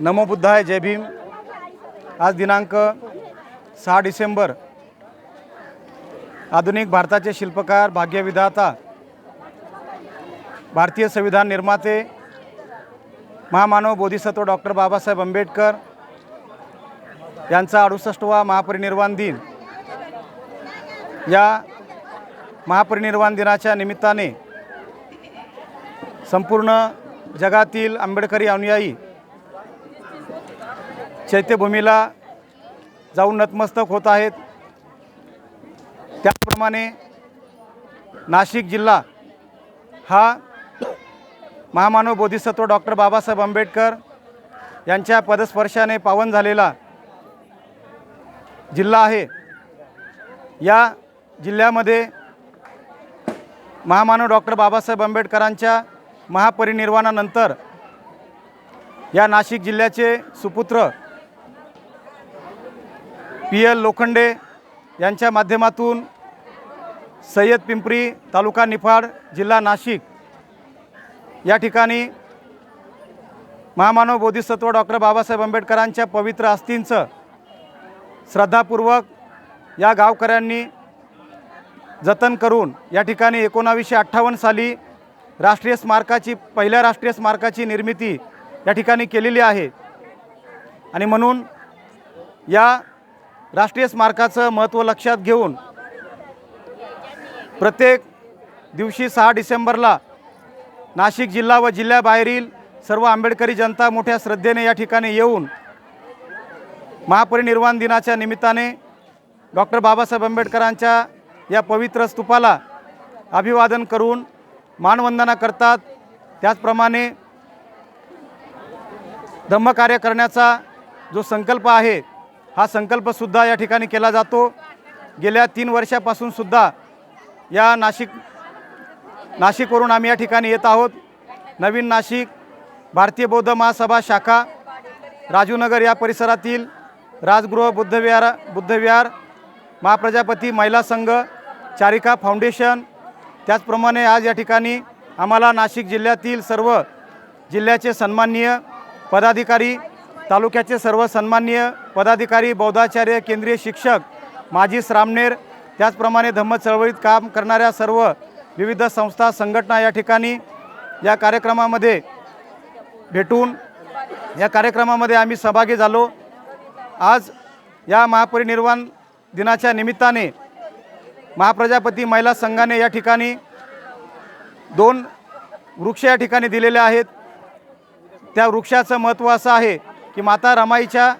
नमो बुद्धाय जय भीम. आज दिनांक सहा डिसेंबर. आधुनिक भारताचे शिल्पकार भाग्यविधाता भारतीय संविधान निर्माते महामानव बोधिसत्व डॉक्टर बाबासाहेब आंबेडकर यांचा अडुसष्टवा महापरिनिर्वाण दिन. या महापरिनिर्वाण दिनाच्या निमित्ताने संपूर्ण जगातील आंबेडकरी अनुयायी चैत्यभूमीला जाऊन नतमस्तक होत आहेत. त्याचप्रमाणे नाशिक जिल्हा हा महामानव बोधिसत्व डॉक्टर बाबासाहेब आंबेडकर यांच्या पदस्पर्शाने पावन झालेला जिल्हा आहे. या जिल्ह्यामध्ये महामानव डॉक्टर बाबासाहेब आंबेडकरांच्या महापरिनिर्वाणानंतर या नाशिक जिल्ह्याचे सुपुत्र पी एल लोखंडे यांच्या माध्यमातून सय्यद पिंपरी तालुका निफाड जिल्हा नाशिक. या ठिकाणी महामानव बोधिसत्व डॉक्टर बाबासाहेब आंबेडकरांच्या पवित्र अस्थींचं श्रद्धापूर्वक या गावकऱ्यांनी जतन करून या ठिकाणी एकोणावीसशे अठ्ठावन्न साली राष्ट्रीय स्मारकाची पहिल्या राष्ट्रीय स्मारकाची निर्मिती या ठिकाणी केलेली आहे. आणि म्हणून या राष्ट्रीय स्मारकाचं महत्त्व लक्षात घेऊन प्रत्येक दिवशी सहा डिसेंबरला नाशिक जिल्हा व जिल्ह्याबाहेरील सर्व आंबेडकरी जनता मोठ्या श्रद्धेने या ठिकाणी येऊन महापरिनिर्वाण दिनाच्या निमित्ताने डॉक्टर बाबासाहेब आंबेडकरांच्या या पवित्र स्तूपाला अभिवादन करून मानवंदना करतात. त्याचप्रमाणे धम्मकार्य करण्याचा जो संकल्प आहे हा संकल्पसुद्धा या ठिकाणी केला जातो. गेल्या तीन वर्षापासून सुद्धा या नाशिक नाशिकवरून आम्ही या ठिकाणी येत आहोत. नवीन नाशिक भारतीय बौद्ध महासभा शाखा राजूनगर या परिसरातील राजगृह बुद्धविहार बुद्धविहार महाप्रजापती महिला संघ चारिका फाउंडेशन त्याचप्रमाणे आज या ठिकाणी आम्हाला नाशिक जिल्ह्यातील सर्व जिल्ह्याचे सन्माननीय पदाधिकारी तालुक्याचे सर्व सन्माननीय पदाधिकारी बौद्धाचार्य केंद्रीय शिक्षक माजी श्रामनेर त्याचप्रमाणे धम्म चळवळीत काम करणाऱ्या सर्व विविध संस्था संघटना या ठिकाणी या कार्यक्रमामध्ये भेटून या कार्यक्रमामध्ये आम्ही सहभागी झालो. आज या महापरिनिर्वाण दिनाच्या निमित्ताने महाप्रजापती महिला संघाने या ठिकाणी दोन वृक्ष या ठिकाणी दिलेले आहेत. त्या वृक्षाचं महत्त्व असं आहे की माता रमाईच्या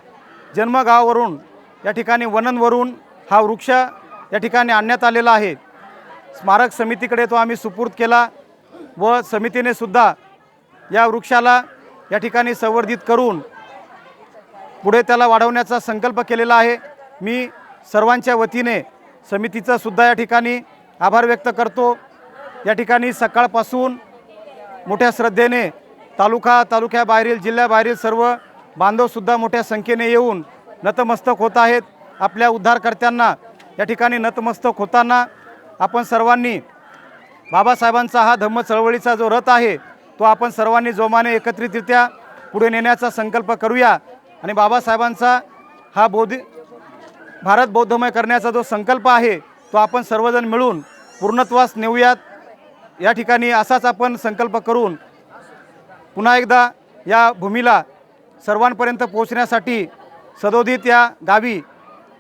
जन्मगावावरून या ठिकाणी वननवरून हा वृक्ष या ठिकाणी आणण्यात आलेला आहे. स्मारक समितीकडे तो आम्ही सुपूर्द केला व समितीने सुद्धा या वृक्षाला या ठिकाणी संवर्धित करून पुढे त्याला वाढवण्याचा संकल्प केलेला आहे. मी सर्वांच्या वतीने समितीचा सुद्धा या ठिकाणी आभार व्यक्त करतो. या ठिकाणी सकाळपासून मोठ्या श्रद्धेने तालुका तालुक्याबाहेरील जिल्ह्याबाहेरील सर्व बांधवसुद्धा मोठ्या संख्येने येऊन नतमस्तक होत आहेत. आपल्या उद्धारकर्त्यांना या ठिकाणी नतमस्तक होताना आपण सर्वांनी बाबासाहेबांचा हा धम्म चळवळीचा जो रथ आहे तो आपण सर्वांनी जोमाने एकत्रितरित्या पुढे नेण्याचा संकल्प करूया. आणि बाबासाहेबांचा हा बौद्ध भारत बौद्धमय करण्याचा जो संकल्प आहे तो आपण सर्वजण मिळून पूर्णत्वास नेऊयात. या ठिकाणी असाच आपण संकल्प करून पुन्हा एकदा या भूमीला सर्वांपर्यंत पोहोचण्यासाठी सदोदित या गावी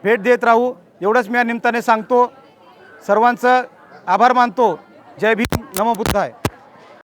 भेट देत राहू एवढंच मी या निमित्ताने सांगतो. सर्वांचं आभार मानतो. जय भीम. नमो बुद्धाय.